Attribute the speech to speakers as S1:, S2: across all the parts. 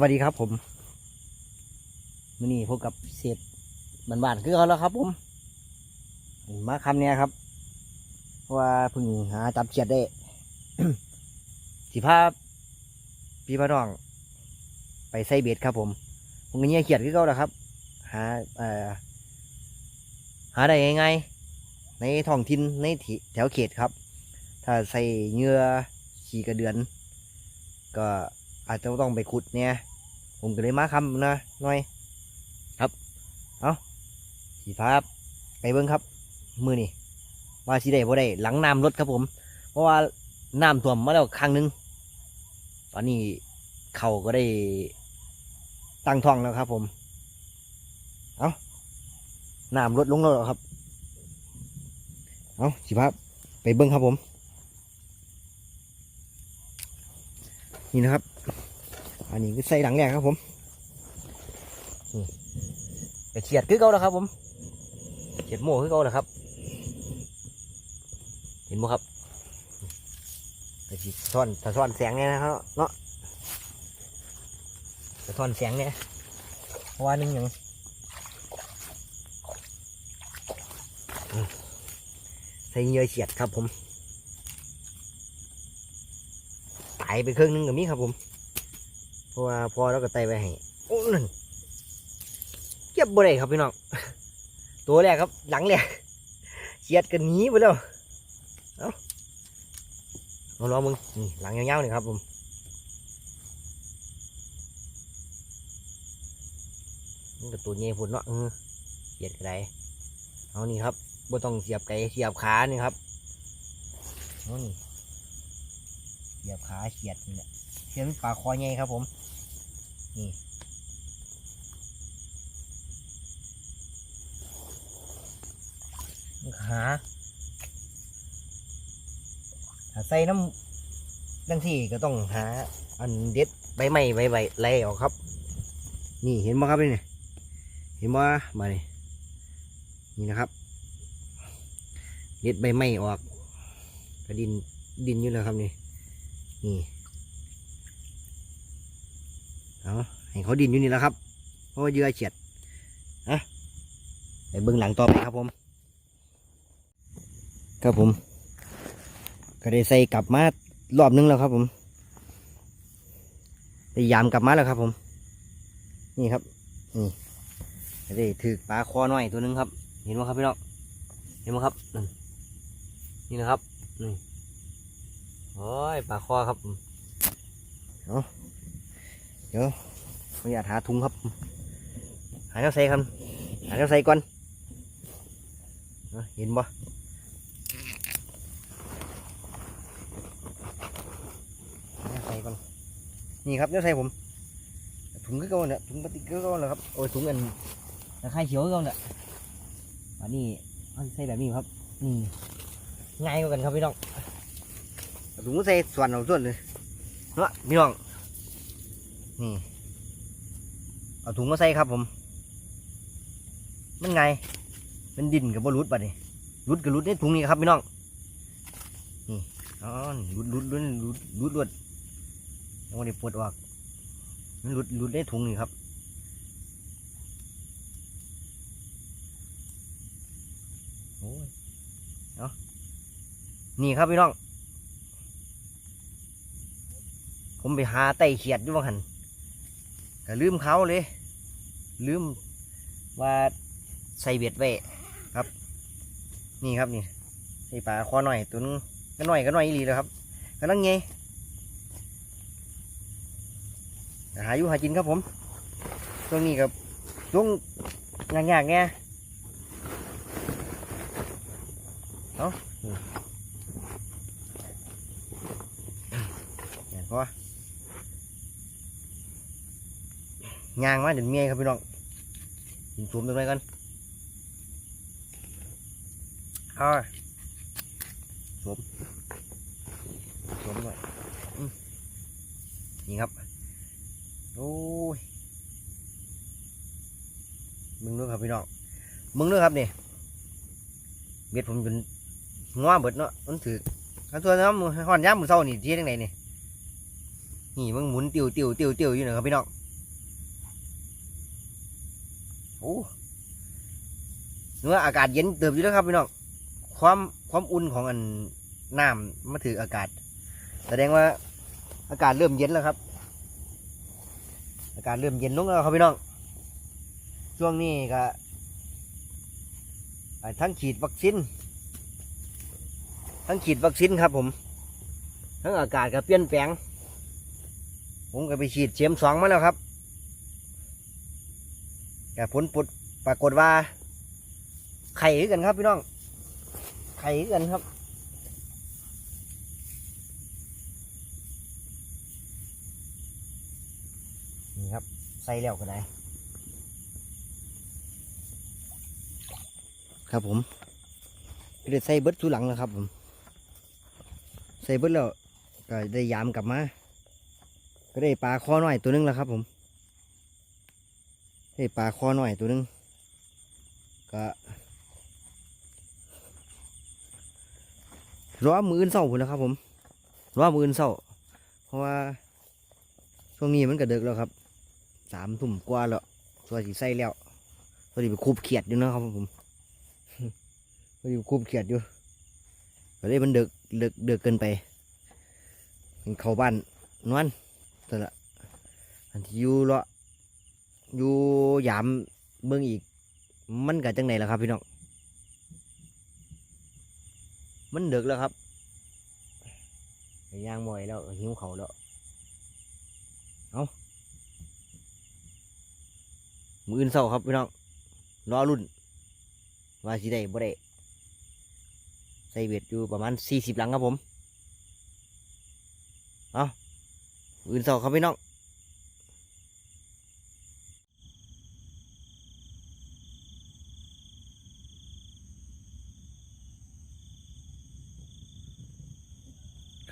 S1: สวัสดีครับผมมือนี้พบกับเศษบ้านๆคือเขาแล้วครับ ผมมาคำเนี้ยครับพราะว่าเพิ่งหาจับเขียดได้สิภาพพี่พระน้อง ไปใส่เบ็ดครับ ผมผมก็เงี้ยเขียดคือเขาแล้วครับ หาเอ่อหาได้ง่ายๆในท้องถิ่นในแถวเขตครับ ถ้าใส่เงื่อขี่กระเดือน ก็อาจจะต้องไปขุดเนี่ย ผมก็เลยมาคำนะหน่อย ครับ เอาสีฟ้าไปเบิ้งครับ มือนี่ว่าสีได้บ่ได้หลังน้ำลดครับผม เพราะว่าน้ำท่วมมาแล้วครั้งหนึง ตอนนี้เขาก็ได้ตั้งท้องแล้วครับ ผม เอาน้ำลดลงแล้วครับ เอาสีฟ้าไปเบิ้งครับผม นี่นะครับ อันนี้คือใส่หลังแรกครับผมนี่ไปเฉียดคือเก่าแล้วครับ ผมเฉียดโม่คือเก่าแล้วครับ เห็นไหมครับไปฉีดซ่อนสะท้อนแสงเนี่ยนะครับเนาะสะท้อนแสงเนี่ยเพราะว่าหนึงอย่างใส่เยื่อเฉียดครับผมตายไปครึ่งนึงกับนี้ครับผม ราะว่าพอแล้วก็ไตไปให้โอ้นั่นเก็บบ่ได้ครับพี่น้องตัวแรกครับ หลังแรกเฉียดกันหนีไปแล้วเอาเอาลองมึงนี่หลังยาวๆนี่ครับผมมันก็ตัวเงี้ยพุ่นเนาะเออเฉียดกระไดเอานี่ครับบ่ต้องเสียบไก่เสียบขานี่ครับเอานี่เหยียบขาเขียดนี่แหละเขียดปลาคอใหญ่ครับผม นี่ขาถ้าใส่น้ำดังที่ก็ต้องหา อันเด็ดใบไม้ใบใบไล่ออกครับ นี่เห็นไหมครับนี่เห็นไหมมานี่นี่นะครับเด็ดใบไม้ออกกระดินดินอยู่แล้วครับนี่นี่ เอาให้เขาดินอยู่นี่แล้วครับ เพราะว่าเยื่อเฉียดอะไปเบื้องหลังต่อไปครับผม ครับผม ก็ได้ใส่กลับมารอบนึงแล้วครับผมพยายามกลับมาแล้วครับผม นี่ครับ นี่ได้ถือปลาคอหน่อยตัวหนึงครับ เห็นไหมครับพี่น้อง เห็นไหมครับ นี่นะครับ นี่โอ้ยปลาคอครับ เอา เดี๋ยวขออนุญาตหาถุงครับ หาแนวใส่ครับ หาแนวใส่ก่อนเห็นบ่นวใส่ก่อน นี่ครับแนวใส่ผม ถุงก็เก่าเนี่ยถุงพลาสติกก็เก่าแล้วครับ โอ้ยถุงอันตะไคร้เขียวก็เก่าเนี่ยอันนี้ใส่แบบนี้ครับ นี่ง่ายกว่ากันครับพี่น้องถุงมาใส่ส่วนเอาส่วนเลยเนาะพี่น้อง นี่ เอาถุงมาใส่ครับผม มันไงเป็นดินกับบรุษบัดนี่รุดกับรุดในถุงนี้ครับพี่น้อง นี่อ๋อรุดรุดรุดรุดรุดรุดยังไม่ได้ปวดออกมันรุดรุดในถุงนี่ครับโอ้ยเนาะนี่ครับพี่น้อง ผมไปหาไต่เขียดอยู่ว่าหัน ก็ลืมเขาเลย ลืมว่าใส่เบ็ดไว้ครับ นี่ครับนี่ใส่ปลาคอหน่อยตัวนึงก็หน่อยก็หน่อยอีหลีแล้วครับกำลังไงหาอยู่หากินครับผมช่วงนี้กับช่วงยากๆไงเอ้านี่เห็นปะ ยางมาเดี๋ยวเมียครับพี่น้องกินสวมตรงไหนกันอ่าสวมสวมหน่อยนี่ครับ โอ้ยมึงด้วยครับพี่น้องมึงด้วยครับนี่เบ็ดผมจนง้อเบิดเนาะมันถือขันตัวน้ำมือห่อนย้ำมือเศร้านี่ที่ยังไงนี่นี่มันหมุนติวติวติวติวอยู่หนะครับพี่น้อง โอ้เนื้ออากาศเย็นเติบอยู่แล้วครับพี่น้อง ความความอุ่นของอันน้ำมาถืออากาศ แสดงว่าอากาศเริ่มเย็นแล้วครับ อากาศเริ่มเย็นลงแล้วครับพี่น้อง ช่วงนี้ก็ทั้งฉีดวัคซีน ทั้งฉีดวัคซีนครับผม ทั้งอากาศก็เปลี่ยนแปลง ผมก็ไปฉีดเข็มสองมาแล้วครับ แต่ผลปุดปรากฏว่า ไข่กันครับพี่น้อง ไข่กันครับ นี่ครับ ใส่แล้วก็ได้ ครับผมก็ได้ใส่เบิดทุหลังแล้วครับผม ใส่เบิร์ดแล้วก็ได้ยามกลับมา ก็ได้ปลาคอหน่อยตัวหนึงแล้วครับผม ได้ปลาคอหน่อยตัวหนึงก็ร้อมืออื่นเศร้าพุ่นแล้วครับผมร้อมืออื่นเศร้า เพราะว่าช่วงนี้มันก็เดึกแล้วครับสามทุ่มกว่าแล้วตัวสีใส่แล้วตัวนี้ไปคูบเขียดอยู่นะครับผมตัวนี้คูบเขียดอยู่ก็เลยมันเดึกเดึกเดึกเกินไปเข้าบ้านนอนนั่ละอันที่อยู่เละ อยู่ยามเบิ่งอีก มันก็จังไหนล่ะครับพี่น้องมันดึกแล้วครับย่างมอยแล้วหิวเขาแล้วเอามืออื่นเศร้าครับพี่น้องรอรุ่นว่าสิได้บ่ได้ใส่เบ็ดอยู่ประมาณสี่สิบหลังครับผม เอาอื่นสองครับพี่น้อง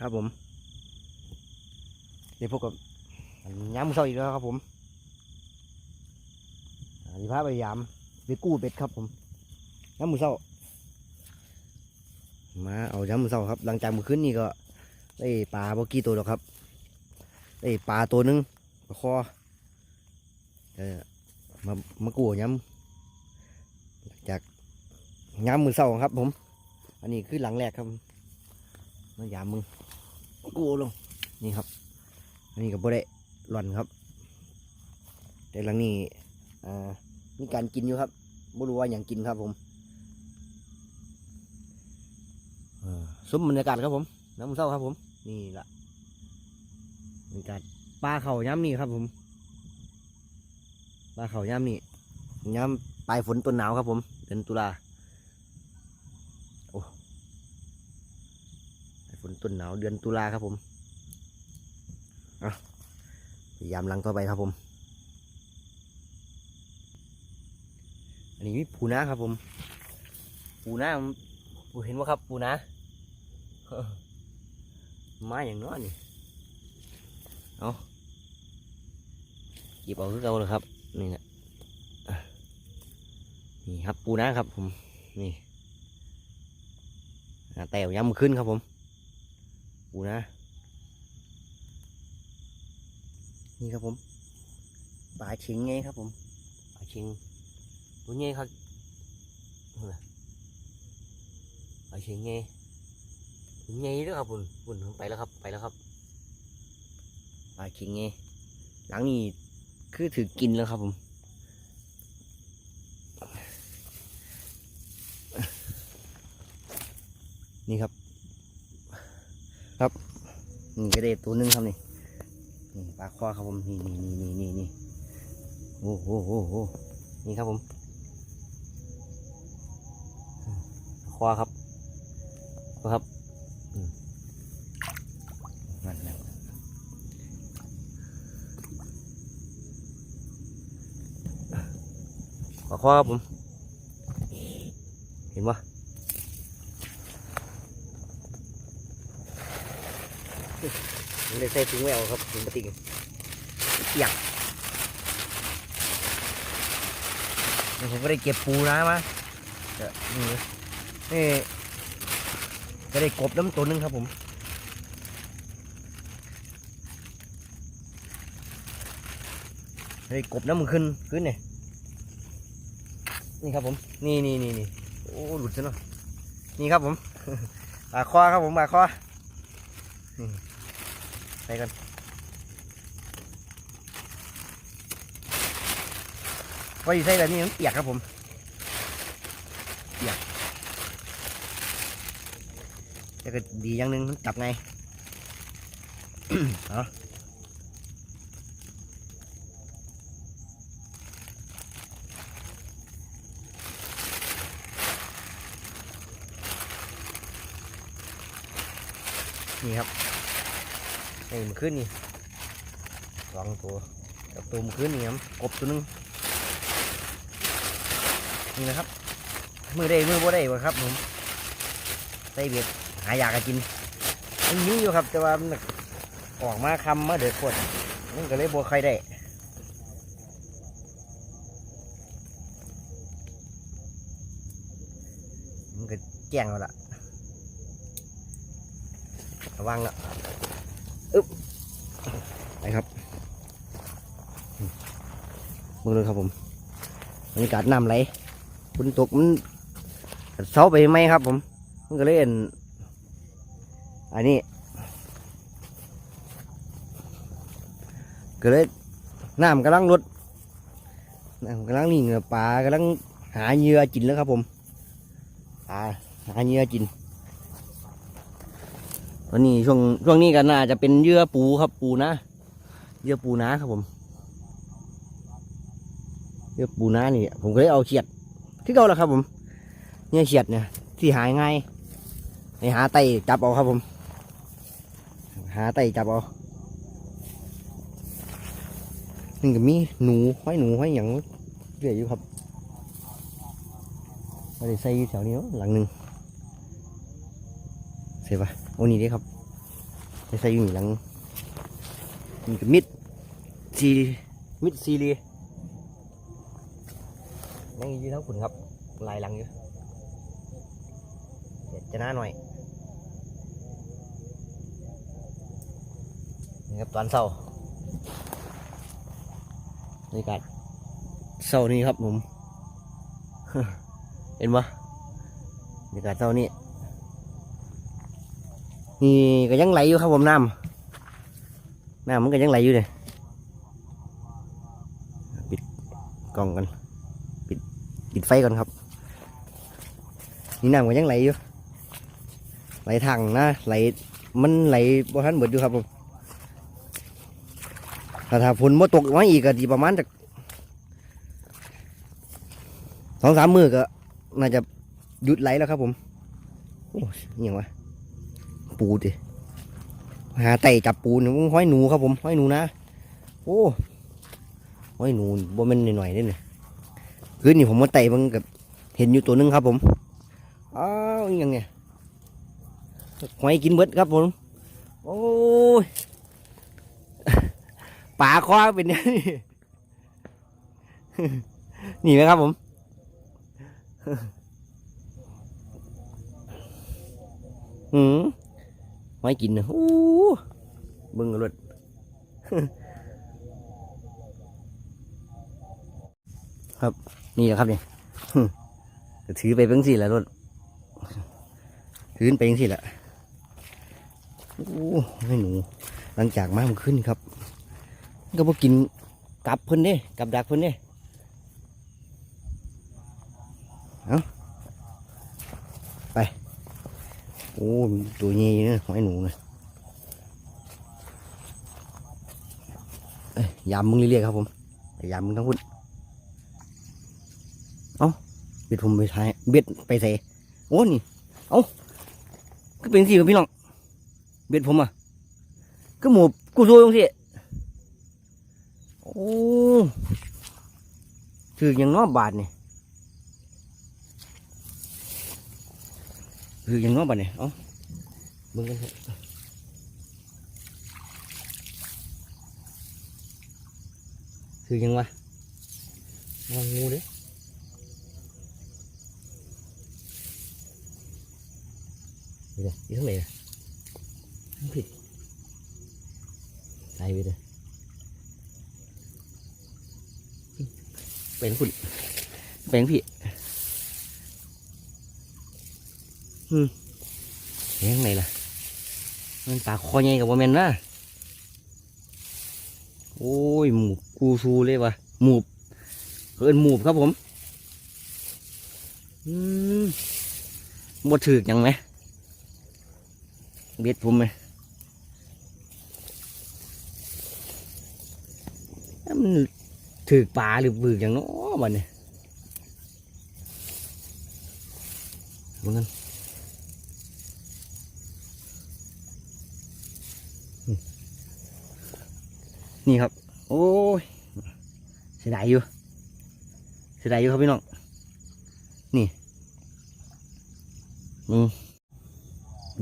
S1: ครับผม เดี๋ยวพบกับย้ำเศร้าอีกแล้วครับผมอันนี้พาไปยามไปกู้เป็ดครับผมย้ำมือเศร้า มาเอาย้ำมือเศร้าครับ หลังจากมือขึ้นนี่ก็ได้ปลาบกี่ตัวแล้วครับได้ปลาตัวหนึงคอเออมามากู้ย้ำจากย้ำมือเศร้าครับผม อันนี้คือหลังแรกครับมายามมึง กูลงนี่ครับอันนี้ก็บ่ได้หล่อนครับ แต่หลังนี้อ่ามีการกินอยู่ครับไม่รู้ว่าอย่างกินครับผมซุ้มบรรยากาศครับผมน้ำมือเศร้าครับผม นี่ละบรรยากาศปลาเขาย้ำนี่ครับผมปลาเขาย้ำนี่ย้ำปลายฝนต้นหนาวครับผมเดือนตุลาโอ้ปลายฝน ต้นหนาวเดือนตุลาครับผมพยายามลังต่อไปครับผม อันนี้มีปูนาครับผม ปูนาปูเห็นว่าครับปูนามาอย่างน้อยนี่ เอาหยิบเอาคือเก่าเลยครับ นี่นะนี่ครับปูนะครับผม นี่อ่าแต้วย้ำขึ้นครับผม ปูนะ นี่ครับผมปลาชิงไงครับผมปลาชิงตัวไงครับนั่นน่ะปลาชิงไงตัวไงด้วยครับผมปุ่นไปแล้วครับ ไปแล้วครับปลาคิงไงหลังนี้คือถือกินแล้วครับผมนี่ครับ ครับนี่กระเดตัวหนึงครับนี่นี่ปลาคอครับผมนี่นี่นี่นี่นี่นี่โอ้โหโอ้โหนี่ครับผมปลาคอครับครับนั่นนั่นขอข้อครับผม เห็นปะ ไม่ได้ใส่ถุงไม่เอาครับถุงพลาสติกเปียกเดี๋ยวผมก็ได้เก็บปูนะมาเดี๋ยวนี่นี่ก็ได้กบน้ำตัวหนึงครับผมเฮ้ยกบน้ำมันขึ้นขึ้นเนี่ยนี่ครับผม นี่นี่นี่นี่โอ้หลุดซะเนาะนี่ครับผมปลาคอครับผมปลาคอนี่ ไปกันว่าอยู่ใส่แบบนี้มันเปียกครับผมเปียกแต่ก็ดีอย่างหนึ่งมันจับไงเอานี่ครับ ไอ้มันขึ้นนี่สองตัวกับตัวมันขึ้นนี่ครับกบตัวหนึงนี่นะครับมือได้มือบ่ได้วะครับผมใส่เบ็ดหายากกินมันมีอยู่ครับแต่ว่ามันออกมาคำมาเดือดปวดมันก็เลยบ่ใครได้มันก็แจ้งแล้วล่ะระวังละ อึ๊บไปครับมึงเลยครับผมบรรยากาศน้ำไหลฝนตกมันเสาไปไหมครับ ผม มันก็เลยเอ็นอันนี้ก็เลยน้ำกำลังลดน้ำกำลังนี่เหงือปลากำลังหาเหยื่อกินแล้วครับผมปลาหาเหยื่อกิน ตอนนี้ช่วงช่วงนี้ก็น่าจะเป็นเยื่อปูครับปูนะเยื่อปูนะครับผมเยื่อปูนะนี่ผมก็เลยเอาเขียดที่เก่าแล้วครับ ผม เนี่ยเขียดเนี่ยที่หายง่ายไปหาไตจับเอาครับผม หาไตจับเอานี่ก็มีหนูห้อยหนูห้อยหยังเรื่อยอยู่ครับเราได้ใส่อยู่แถวนี้เนาะหลังหนึ่งเสียปะ โอ้นี่ด้ครับไปใส่อยู่นี่หลังนี่ก็มิดซีมิดซีรียังอยู่ทั้งขุนครับลายหลังอยู่เดี๋ยวจะหน้าหน่อยนี่ครับตอนเศร้าบรรยากาศเศร้านี่ครับผม เห็นปะบรรยากาศเศร้านี่ นี่ก็ยังไหลอยู่ครับผมน้ำน้ำมันก็ยังไหลอยู่เลยปิดกล่องกันปิดปิดไฟก่อนครับ นี่น้ำก็ยังไหลอยู่ไหลทางนะไหลมันไหลบ่ทันเบิดอยู่ครับผมถ้าถ้าฝนบ่ตกมาอีกก็ดีประมาณจากสองสามมือก็น่าจะหยุดไหลแล้วครับผมโอ้ยยังวะ ปูดิหาไต่จับปูนี่มันห้อยหนูครับผมห้อยหนูนะโอ้ห้อยหนูบ่ม่นหน่อยๆเด้เนี่ยคืนนี่ผมมาไต่มันกับเห็นอยู่ตัวหนึงครับผมอ้าวอิหยังเนี่ยหอยกินเบิดครับผม โอ้ยปลาคอเป็นย่างนี้นี่ไหมครับผมอืม ไม่กินนะอู้บึงรถครับนี่แหละครับเนี่ยถือไปเป็นสี่ละรถถือไปเป็นสี่ละโอ้ให้หนู หลังจากมามันขึ้นครับ ก็พอกินกลับเพิ่นเด้กลับดักเพิ่นเด้เอาไป โอ้มี ตัวใหญ่นะหอยหนูนะเอ้ยยามมึงเรียกครับผมยามมึงทั้งพุ่นเอ้าเบ็ดผมไปท้เบ็ดไปใส่โอ้นี่ เอ้าก็เป็นสิครับพี่น้องเบ็ดผมอะก็หมูกูโซ่ตรงสิโอ้ถืออย่างน้อบาทนี่ ถือย่างน้อบาทนี่ยเอ้าเบิ่งกันเถอะถือยังวะมองงูเด้นี่เลยอยู่ทางไหนล่ะผิดตายไปเลยเป็นคุณเป็นพี่ อืมเลี้ยงไหนล่ะ มันปลาคอใหญ่กับว่าแมนนะโอ้ยหมูกูซูเลยวะหมูบเอินหมูบครับผมอืมบ่ถือกหยังไหมเบ็ดผมไหมเอ้ามันถือกปลาหรือบึกอย่างเน้อมันเนี่ยมันกัน นี่ครับ โอ้ยเสียดายอยู่เสียดายอยู่ครับพี่น้องนี่มึง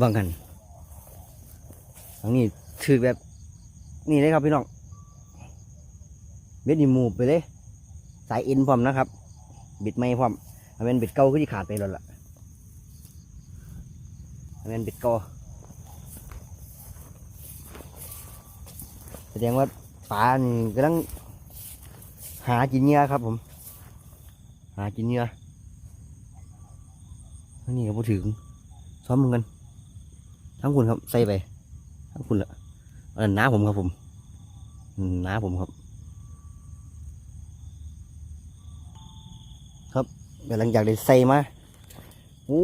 S1: บังกันอันนี้ถือแบบนี่เลยครับพี่น้องเบ็ดนี่หมูบไปเลย สายอ็นพร้อมนะครับ บิดไม่พร้อมอันเป็นบิดเก่าก็ที่ขาดไปแล้วล่ะอันเป็นบิดเก่าแสดงว่า ปลานี่กำลังหากินเหยื่อครับผม หากินเหยื่อนนี้ก็พอถึงซ้อมมึงกัน ทั้งคุณครับใส่ไป ทั้งคุณละอันนั้นน้าผมครับผมน้าผมครับ ครับเดี๋ยวหลังจากได้ใส่มาโอ้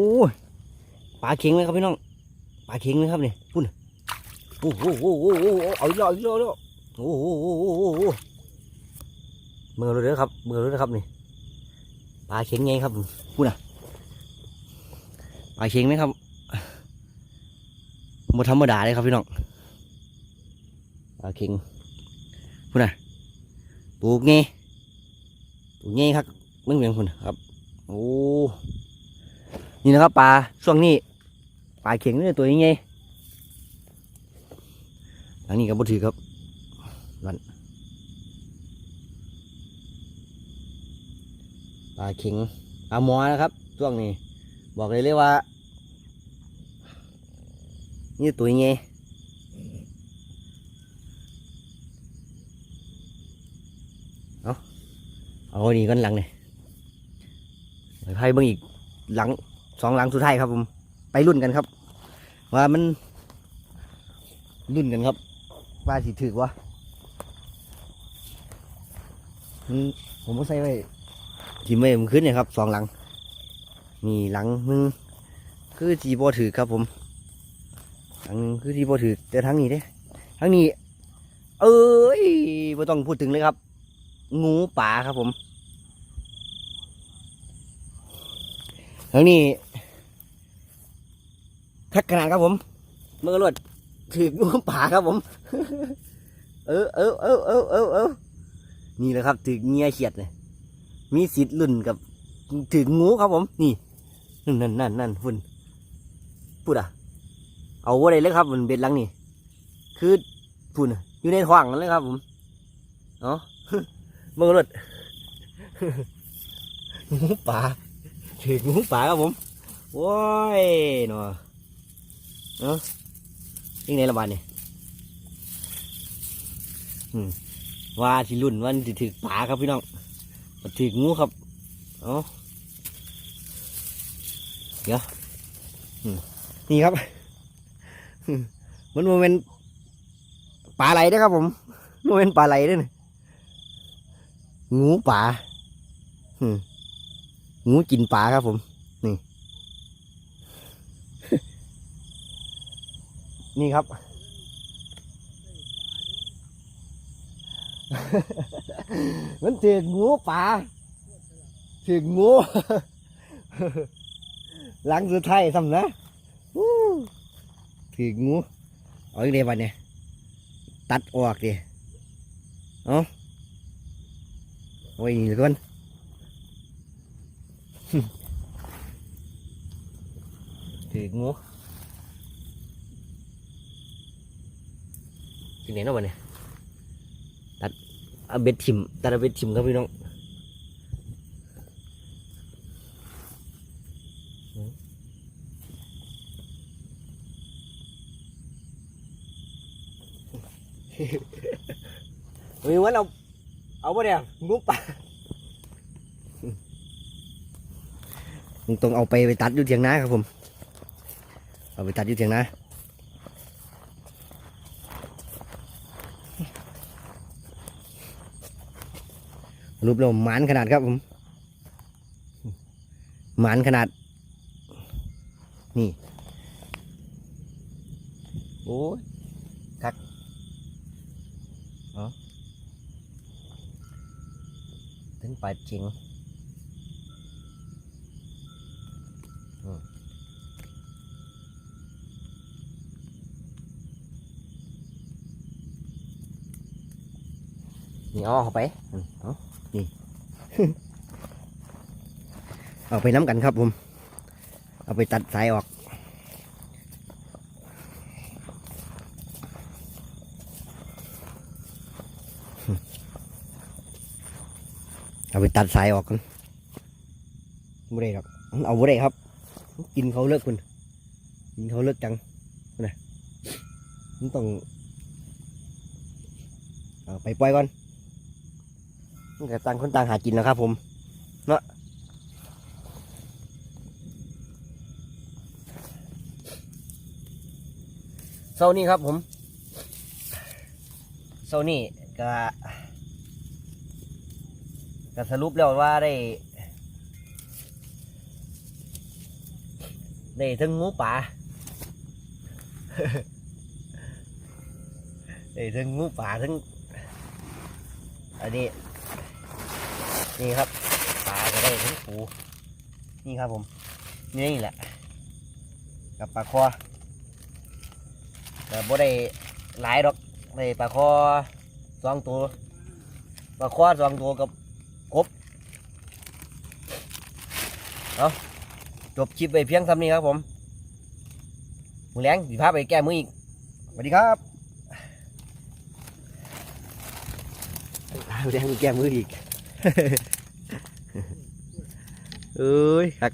S1: ปลาเค็งเลยครับพี่น้องปลาเค็งเลยครับนี่พุ่นโอ้โหโอ้โหโอ้โหเอาอีกแล้วเอาอีกแล้วเอาอีกแล้ว โอ้โหโอ้โหโอ้โหโอ้โหเมือเลยเด้อครับเมือเลยนะครับนี่ปลาเค็งไงครับพุ่นอะปลาเค็งไหมครับหมดธรรมดาเลยครับพี่น้องปลาเค็งพุ่นอะตูกไงตูกไงครับมึงเป็นคนครับโอ้นี่นะครับปลาช่วงนี้ปลาเข็งนี่ตัวยังไงหลังนี้ก็บ่ถือครับนั่น ปลาเข็งปลาหมอนะครับช่วงนี้ บอกเลยเลยว่านี่ตัวยังไงเอาเอาดีก่อนหลังนี่ไปไพ่เบิ่งอีกหลังสองหลังสุดท้ายครับผม ไปรุ่นกันครับ ว่ามันรุ่นกันครับว่าสิถือวะผมก็ใส่ไว้ ทีไม่มันขึ้นเนี่ยครับสองหลัง มีหลังหนึงคือจีบอถือครับผมหลังนึงคือจีบอถือแต่ทั้งนี้เด้ทั้งนี้ เอ้ยไม่ต้องพูดถึงเลยครับ งูป่าครับผมแล้วนี่ทักขนาดครับผมเมื่อรวดถืองูป่าครับผม เออเออเออเออเออเออนี่แหละครับถือเงียเขียดเลย มีสิทธิ์ลุ่นกับถืองูครับผม นี่นั่นนั่นนั่นนั่นฝุ่นพูดอะ เอาอะไรเลยครับมันเบ็ดลังนี่ คือฝุ่นอยู่ในท้องนั่นเลยครับผมเนาะเมื่อรวดงูป่าถืองูป่าครับผมโว้ยเนาะเนาะยังไงละบาดเนี่ยว่าที่รุ่นวันที่ถือป่าครับพี่น้อง มาถืองูครับเอ๋อเดี๋ยวนี่ครับมันโมเมนปลาไหลเด้อครับผมโมเมนปลาไหลด้อนี่งูป่างูกินปลาครับผม นี่ นี่ครับ มันถือกงูปลาถือกงูหลังสุดท้ายซ้ำนะอู้ถือกงูเอาอีกเดียวบัดเนี่ยตัดออกดิเอาโอ้ยนี่ก่อนถืองูที่ไหนเนาะวันนี้ ตัดเอาเบ็ดถิ่มตัดเอาเบ็ดถิ่มครับพี่น้องมีวันเอาเอาปะเนี่ยงุบปะต้องเอาไปไปตัดอยู่เถียงนาครับผม เอาไปตัดอยู่เถียงนา รูปเราหมานขนาดครับผมหมานขนาด นี่ โอ้ยคักอ๋อถึงปลาจริง นี่เอเข้าไปอืมเอานี่ เอาไปน้ำกันครับผม เอาไปตัดสายออก เอาไปตัดสายออกกันบ่ได้ครับเอาบ่ได้ครับ กินเขาเลิกคุณ กินเขาเลิกจังนะมันต้องเอาไปปล่อยก่อน นก็ต่างคนต่างหากินแล้วครับ ผมเนาะเช้านี้ครับผมเช้านี้ก็ก็สรุปแล้วว่าได้ได้ทั้งงูป่าได้ทั้งงูป่าทั้งอันนี้ นี่ครับป่าก็ได้ทั้งปูนี่ครับผมนี่แหละ กับปลาคอแต่บ่ได้หลายดอกได้ปลาคอสองตัวปลาคอสองตัวกับกบเอาจบคลิปไปเพียงเท่านี้ครับผมมือแรงสีพาพไปแก้มืออีกสวัสดีครับมือแรงไปแก้มืออีก เอ้ยหัก